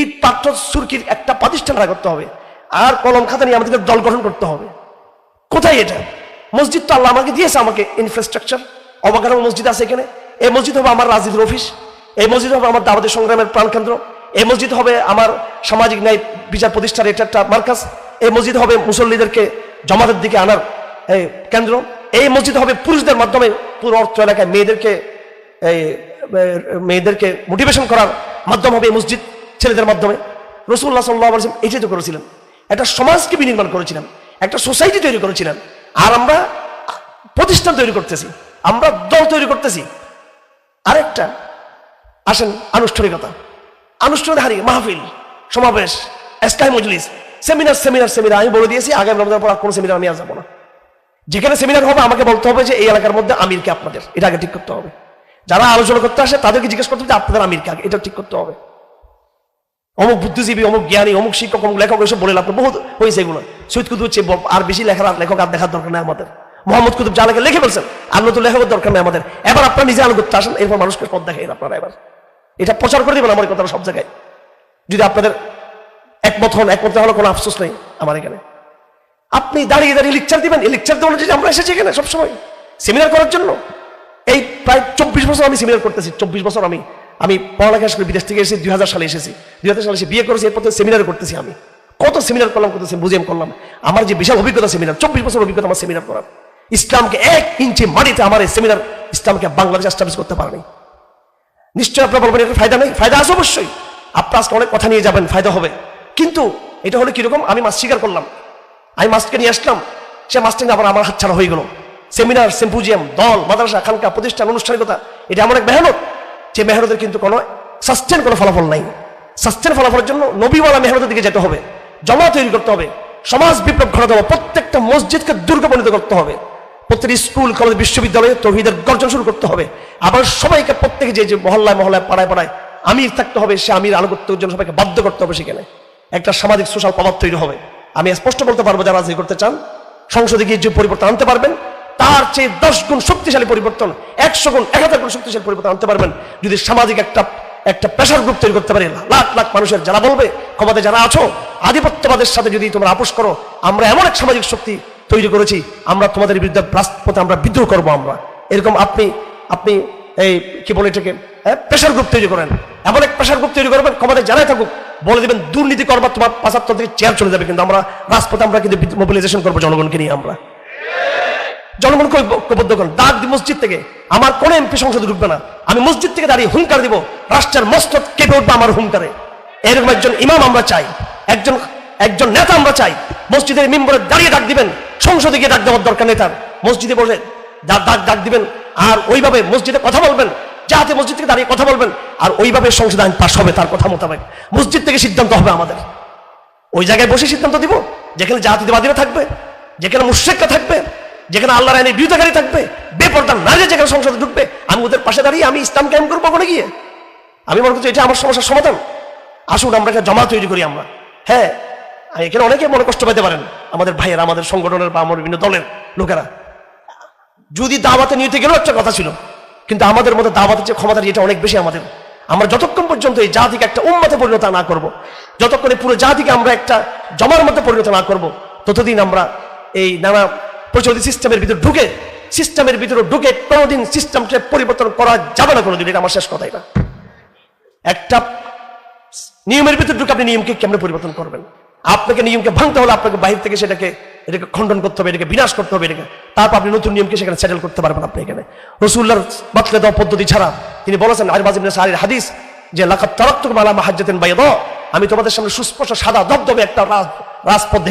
ইট পাথর সুরকির একটা প্রতিষ্ঠান করতে হবে। আর কলম খাতা নিয়ে আমাদেরকে দল গঠন করতে হবে। কোথায় এটা? মসজিদ তো আল্লাহ আমাকে দিয়েছে আমাকে ইনফ্রাস্ট্রাকচার অবকাঠামো মসজিদ আছে এখানে। এই মসজিদ হবে আমার রাজনীতির অফিস। এই মসজিদ হবে আমার দাওয়াতের সংগ্রামের প্রাণকেন্দ্র এই মসজিদ হবে আমার সামাজিক ন্যায় বিচার প্রতিষ্ঠার এটা একটা মার্কাজ। এই মসজিদ হবে মুসল্লিদেরকে জমাতের দিকে আনার কেন্দ্র। এই মসজিদ হবে পুরুষদের মাধ্যমে পুরো অর্থ এলাকায় মেয়েদেরকে মেয়েদেরকে মোটিভেশন করার মাধ্যম হবে এই মসজিদ। ছেলেদের মাধ্যমে। রসুল্লাহ সাল্লাহ এটাই তো করেছিলেন। একটা সমাজকে বিনির্মাণ করেছিলেন, একটা সোসাইটি তৈরি করেছিলেন। আর আমরা প্রতিষ্ঠান তৈরি করতেছি, আমরা দল তৈরি করতেছি। আরেকটা, আসেন আনুষ্ঠানিকতা। আনুষ্ঠানিক হারি মাহফিল, সমাবেশ এসকাই মজলিস, সেমিনার সেমিনার সেমিনার। আমি বলে দিয়েছি, আগামী রমজান পর কোনো সেমিনার আমি আর যাব না। যেখানে সেমিনার হবে, আমাকে বলতে হবে যে এই এলাকার মধ্যে আমিরকে আপনাদের, এটা আগে ঠিক করতে হবে। যারা আলোচনা করতে আসে, তাদেরকে জিজ্ঞেস করতে হবে যে আপনাদের আমিরকে আগে, এটা ঠিক করতে হবে। অমুক বুদ্ধিজীবী, অমুক জ্ঞানী, অমুক শিক্ষক, অমুক লেখক এসব বলে লাভ। বহুত হয়েছে এগুলো। সৈয়দ কুতুব হচ্ছে আর বেশি লেখার লেখক আর দেখার দরকার নেই আমাদের। মোহাম্মদ কুতুব যা লেখে, লিখে ফেলছেন। আর নতুন লেখকের দরকার নেই আমাদের। এবার আপনারা নিজে করতে আসেন, এরপর মানুষকে পথ দেখেন আপনারা এবার। এটা প্রচার করে দেবেন আমার কথাটা সব জায়গায়। যদি আপনাদের একমত হন, একমত হলে কোনো আফসোস নেই আমার এখানে। আপনি দাঁড়িয়ে দাঁড়িয়ে লেকচার দিবেন। এই লেকচার দেওয়ার জন্য আমরা এসেছি এখানে সবসময়। সেমিনার করার জন্য। এই প্রায় চব্বিশ বছর আমি সেমিনার করতেছি। চব্বিশ বছর আমি আমি পড়ালেখা করে বিদেশ থেকে এসেছি দুই সালে এসেছি। দুই সালে এসে বিয়ে করেছি, এরপর সেমিনার করতেছি আমি। কত সেমিনার করলাম, কত বুঝিয়াম করলাম। আমার যে বিশাল অভিজ্ঞতা সেমিনার চব্বিশ বছর অভিজ্ঞতা আমার সেমিনার করার। ইসলামকে এক ইঞ্চি মাটিতে আমার এই সেমিনার ইসলামকে বাংলাদেশ এস্টাবলিশ করতে পারেনি। নিশ্চয় আপনার বলবেন এটা ফায়দা নেই? ফায়দা আছে অবশ্যই। আপনার আজকে অনেক কথা নিয়ে যাবেন, ফায়দা হবে। কিন্তু এটা হলো কীরকম? আমি মাছ স্বীকার করলাম। আমি মাছকে নিয়ে আসলাম। সে মাছটা আবার আমার হাত ছাড়া হয়ে গেল। সেমিনার সিম্পোজিয়াম দল, মাদ্রাসা, খানকা, প্রতিষ্ঠান আনুষ্ঠানিকতা এটা আমার এক মেহনত। যে মেহনতের কিন্তু কোনো সাস্টেন কোনো ফলাফল নাই। সাস্টেন ফলাফলের জন্য নবীওয়ালা মেহনতের দিকে যেতে হবে, জমা তৈরি করতে হবে, সমাজ বিপ্লব ঘটাতে হবে, প্রত্যেকটা মসজিদকে দুর্গ পরিণত করতে হবে প্রত্যেক স্কুল, কলেজ, বিশ্ববিদ্যালয়ে তহিদের গর্জন শুরু করতে হবে, আবার সবাইকে প্রত্যেকে যে যে মহল্লায় মহল্লায়, পাড়ায় পাড়ায় আমির থাকতে হবে, সে আমির আলো করতে জন্য সবাইকে বাধ্য করতে হবে সেখানে। একটা সামাজিক সোশ্যাল প্রভাব তৈরি হবে। আমি স্পষ্ট বলতে পারব যারা রাজনীতি করতে চান, সংসদে গিয়ে যে পরিবর্তন আনতে পারবেন তার চেয়ে দশ গুণ শক্তিশালী পরিবর্তন, একশো গুণ, এক হাজার গুণ শক্তিশালী পরিবর্তন আনতে পারবেন যদি সামাজিক একটা একটা প্রেশার গ্রুপ তৈরি করতে পারে। লাখ লাখ মানুষের যারা বলবে, ক্ষমতায় যারা আছো, আধিপত্যবাদের সাথে যদি তোমরা আপোষ করো, আমরা এমন এক সামাজিক শক্তি তৈরি করেছি, আমরা তোমাদের বিরুদ্ধে রাজপথে আমরা বিদ্রোহ করব আমরা। এরকম আপনি আপনি এই কি বলে এটাকে প্রেশার গ্রুপ তৈরি করেন। এমন এক প্রেশার গ্রুপ তৈরি করবেন, ক্ষমতায় যারাই থাকুক, বলে দেবেন, দুর্নীতি করবার তোমার পাঁচাত্তর থেকে চেয়ার চলে যাবে, কিন্তু আমরা রাজপথে আমরা কিন্তু মোবিলাইজেশন করব জনগণকে নিয়ে আমরা। জনগণকে ঐক্যবদ্ধ করেন। ডাক দি মসজিদ থেকে। আমার কোন এমপি সংসদে ঢুকবে না। আমি মসজিদ থেকে দাঁড়িয়ে হুঙ্কার দিব। রাষ্ট্রের মস্তক কেঁপে উঠবে আমার হুঙ্কারে। এরকম একজন ইমাম আমরা চাই। একজন একজন নেতা আমরা চাই। মসজিদের মেম্বরে দাঁড়িয়ে ডাক দিবেন। সংসদে গিয়ে ডাক দেওয়ার দরকার নেই তার। মসজিদে বসে ডাক ডাক দিবেন। আর ওইভাবে মসজিদে কথা বলবেন। যাতে মসজিদ থেকে দাঁড়িয়ে কথা বলবেন। আর ওইভাবে সংসদ আইন পাশ হবে তার কথা মোতাবেক। মসজিদ থেকে সিদ্ধান্ত হবে আমাদের। ওই জায়গায় বসে সিদ্ধান্ত দিব। যেখানে জাতিবাদীরা থাকবে, যেখানে মুর্শেকরা থাকবে যেখানে আল্লাহর আইনের বিরোধিতাকারী থাকবে বেপরদার নারী যেখানে সংসদে ঢুকবে, আমি ওদের পাশে দাঁড়িয়ে আমি ইসলাম ক্যাম্প করব ওখানে গিয়ে আমি মনে করছি এটা আমার সমস্যার সমাধান আসুন, আমরা একটা জমা তৈরি করি আমরা হ্যাঁ এখানে অনেকে মনে কষ্ট পেতে পারেন, আমাদের ভাইয়েরা, আমাদের সংগঠনের বা আমার বিভিন্ন দলের লোকেরা যদি দাওয়াতে নিতে গেলেও একটা কথা ছিল, কিন্তু আমাদের মধ্যে দাওয়াতের যে ক্ষমতা এটা অনেক বেশি আমাদের আমরা যতক্ষণ পর্যন্ত এই জাতিকে একটা উন্মতে পরিণত না করব। যতক্ষণ পুরো জাতিকে আমরা একটা জমার মধ্যে পরিণত না করব। ততদিন আমরা এই নানা প্রচলিত সিস্টেমের ভিতরে ঢুকে, সিস্টেমের ভিতরে ঢুকে কোনোদিন সিস্টেমকে পরিবর্তন করা যাবে না কোনোদিন, এটা আমার শেষ কথা এটা। একটা নিয়মের ভিতরে ঢুকে আপনি নিয়মকে কেমন পরিবর্তন করবেন? আপনাকে নিয়মকে ভাঙতে হলে আপনাকে বাহির থেকে সেটাকে, এটাকে খণ্ডন করতে হবে, এটাকে বিনাশ করতে হবে, এটাকে। তারপর আপনি নতুন নিয়মকে সেখানে সেটেল করতে পারবেন আপনি এখানে। রসুল্লার বাতলে দেওয়া পদ্ধতি ছাড়া তিনি বলেছেন আরবাজিম সারির হাদিস যে লাখাত তারাক্তুক মালা মাহাজ্জাতেন বাইদ আমি তোমাদের সামনে সুস্পষ্ট সাদা দবদবে একটা রাজপথ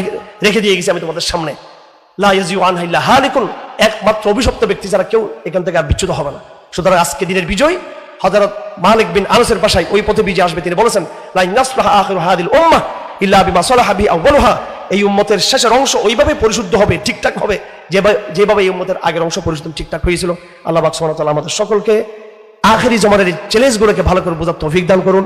রেখে দিয়ে গেছি আমি তোমাদের সামনে। একমাত্র অভিশপ্ত ব্যক্তি যারা কেউ এখান থেকে আর বিচ্যুত হবে না। সুতরাং আজকে দিনের বিজয়, হযরত মালিক বিন আনসের বাসায় ওই পথে বিজয় আসবে। তিনি বলেছেন এই উম্মতের শেষের অংশ ওইভাবে পরিশুদ্ধ হবে, ঠিকঠাক হবে যেভাবে এই উম্মতের আগের অংশ পরিশুদ্ধ, ঠিকঠাক হয়েছিল। আল্লাহ সুবহানাহু আমাদের সকলকে আখেরি জমানের চ্যালেঞ্জগুলোকে ভালো করে বোঝার তৌফিক দান করুন।